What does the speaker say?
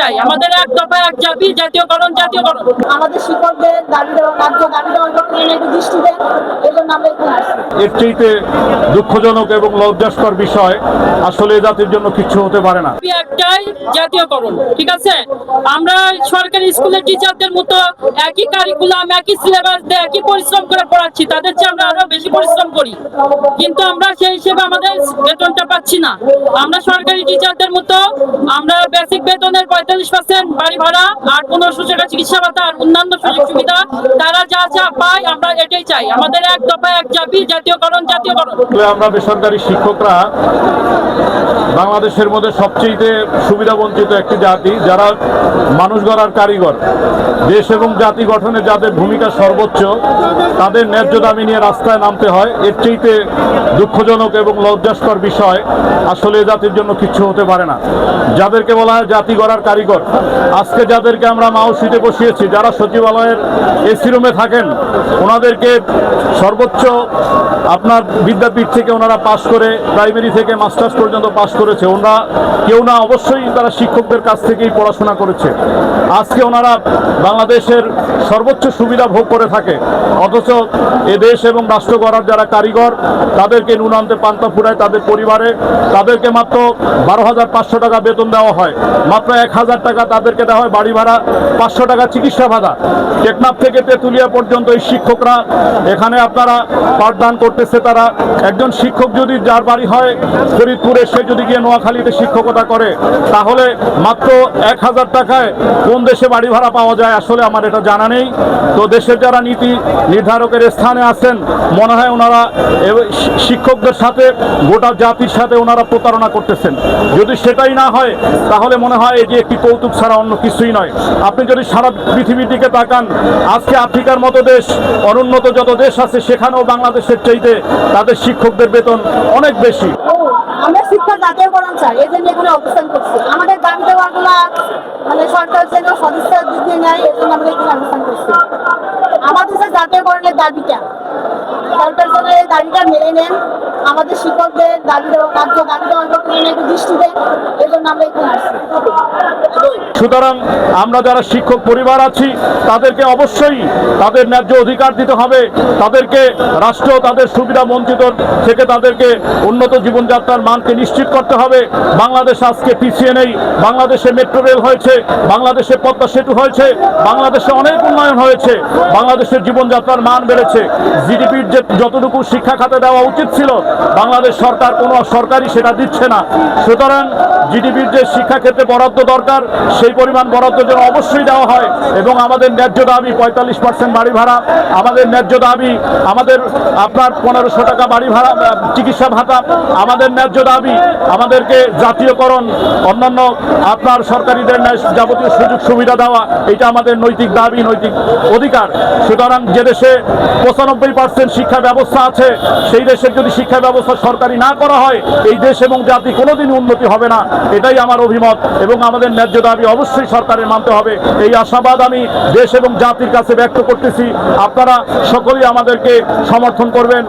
চাই। আমাদের এক দফা এক জাতি জাতীয়করণ জাতীয়করণ আমাদের শিক্ষকদের দাবি দেওয়া দাবি দেওয়ার ব্যাপারে একটু দৃষ্টি দেন এই জন্য আমরা এখানে আসছি এর চাইতে দুঃখজনক এবং লজ্জাস্কর বিষয়, আসলে জাতির জন্য কিচ্ছু হতে পারে না। একটাই জাতীয়করণ, ঠিক আছে? আমরা সরকারি স্কুলের টিচারদের মতো একই কারিকুলাম একই সিলেবাস দিয়ে একই পরিশ্রম করে পড়াচ্ছি, তাদের চেয়ে আমরা আরও বেশি পরিশ্রম করি। কিন্তু আমরা সেই হিসেবে আমাদের বেতনটা পাচ্ছি না। আমরা সরকারি টিচারদের মতো আমরা বেসিক বেতনের পঁয়তাল্লিশ পার্সেন্ট বাড়ি ভাড়া আর পনেরোশো টাকা চিকিৎসা ভাতা আর অন্যান্য সুযোগ সুবিধা, তারা যা যা পায় আমরা এটাই চাই। আমাদের এক দফা এক জাতি জাতীয়করণ জাতীয়করণ আমরা বেসরকারি শিক্ষকরা বাংলাদেশের মধ্যে সবচেয়ে সুবিধা বঞ্চিত একটি জাতি, যারা মানুষ গড়ার কারিগর। দেশ এবং জাতি গঠনে যাদের ভূমিকা সর্বোচ্চ, তাদের ন্যায্য দাবি নিয়ে রাস্তায় নামতে হয়। এর চেয়েতে দুঃখজনক এবং লজ্জাস্কর বিষয়, আসলে জাতির জন্য কিচ্ছু হতে পারে না। যাদেরকে বলা হয় জাতি গড়ার কারিগর, আজকে যাদেরকে আমরা মাউসিতে বসিয়েছি, যারা সচিবালয়ের এসি রুমে থাকেন ওনাদেরকে সর্বোচ্চ আপনার বিদ্যাপীঠ থেকে ওনারা পাশ করে প্রাইমারি থেকে মাস্টার্স পর্যন্ত পাশ করেছে। ওনারা কেউ না, অবশ্যই তারা শিক্ষকদের কাছ থেকেই পড়াশোনা করেছে। আজকে ওনারা বাংলাদেশের সর্বোচ্চ সুবিধা ভোগ করে থাকে। অথচ এ দেশ এবং রাষ্ট্র গড়ার যারা কারিগর, তাদেরকে নুনান্তে পান্তা ফুরায় তাদের পরিবারে। তাদেরকে মাত্র বারো হাজার পাঁচশো টাকা বেতন দেওয়া হয়। মাত্র এক হাজার টাকা তাদেরকে দেওয়া হয় বাড়ি ভাড়া, পাঁচশো টাকা চিকিৎসা ভাড়া টেকনাফ থেকে তেঁতুলিয়া পর্যন্ত এই শিক্ষকরা এখানে আপনারা পাঠদান করতেছে তারা। একজন শিক্ষক যদি যার বাড়ি হয়, ফরিদপুরে সে যদি গিয়ে নোয়াখালীতে শিক্ষকতা করে, তাহলে মাত্র এক হাজার টাকায় কোন দেশে বাড়ি ভাড়া পাওয়া যায় আসলে আমার এটা জানা নেই। তো দেশের যারা নীতি নির্ধারকের স্থানে আছেন, মনে হয় ওনারা শিক্ষকদের সাথে, গোটা জাতির সাথে ওনারা প্রতারণা করতেছেন। যদি সেটাই না হয়, তাহলে মনে হয় এটি একটি কৌতুক ছাড়া অন্য কিছুই নয়। আপনি যদি সারা পৃথিবীর দিকে তাকান, আজকে আফ্রিকার মতো দেশ অনুন্নত যত দেশ আছে, সেখানেও বাংলাদেশের চাইতে তাদের শিক্ষকদের বেতন অনেক বেশি। আমরা শিক্ষা জাতীয়করণ চাই এই জন্য এগুলো অবস্থান করছি। আমাদের দাবি দেওয়াগুলো মানে সরকার যেন সদিচ্ছার দিক নেয়, এই জন্য আমরা এখানে অবস্থান করছি। আমাদের যে জাতীয়করণের দাবিটা, সরকার যেন এই দাবিটা মেনে নেন, আমাদের শিক্ষকদের দাবি দেওয়া কার্য দাবি দেওয়ার একটু দৃষ্টি দেন, এই জন্য আমরা এখানে আসছি। সুতরাং আমরা যারা শিক্ষক পরিবার আছি, তাদেরকে অবশ্যই তাদের ন্যায্য অধিকার দিতে হবে। তাদেরকে রাষ্ট্র, তাদের সুবিধা বঞ্চিত থেকে তাদেরকে উন্নত জীবনযাত্রার মানকে নিশ্চিত করতে হবে। বাংলাদেশ আজকে পিছিয়ে নেই। বাংলাদেশে মেট্রো রেল হয়েছে, বাংলাদেশে পদ্মা সেতু হয়েছে, বাংলাদেশে অনেক উন্নয়ন হয়েছে, বাংলাদেশের জীবনযাত্রার মান বেড়েছে। জিডিপির যে যতটুকু শিক্ষা খাতে দেওয়া উচিত ছিল, বাংলাদেশ সরকার কোনো সরকারই সেটা দিচ্ছে না। সুতরাং জিডিপির যে শিক্ষা ক্ষেত্রে বরাদ্দ দরকার, সেই পরিমাণ বরাদ্দ যেন অবশ্যই দেওয়া হয় এবং আমাদের ন্যায্য দাবি পঁয়তাল্লিশ পার্সেন্ট বাড়ি ভাড়া, আমাদের ন্যায্য দাবি আমাদের আপনার পনেরোশো টাকা বাড়ি ভাড়া চিকিৎসা ভাতা, আমাদের ন্যায্য দাবি আমাদেরকে জাতীয়করণ, অন্যান্য আপনার সরকারিদের ন্যায় যাবতীয় সুযোগ সুবিধা দেওয়া, এটা আমাদের নৈতিক দাবি, নৈতিক অধিকার। সুতরাং যে দেশে পঁচানব্বই পার্সেন্ট শিক্ষা ব্যবস্থা আছে, সেই দেশের যদি শিক্ষা ব্যবস্থা সরকারি না করা হয়, এই দেশ এবং জাতি কোনোদিনই উন্নতি হবে না। এটাই আমার অভিমত এবং আমাদের ন্যায্য দাবি অবশ্যই সরকারের মানতে হবে। এই আশাবাদ আমি দেশ এবং জাতির কাছে ব্যক্ত করতেছি। আপনারা সকলেই আমাদেরকে সমর্থন করবেন।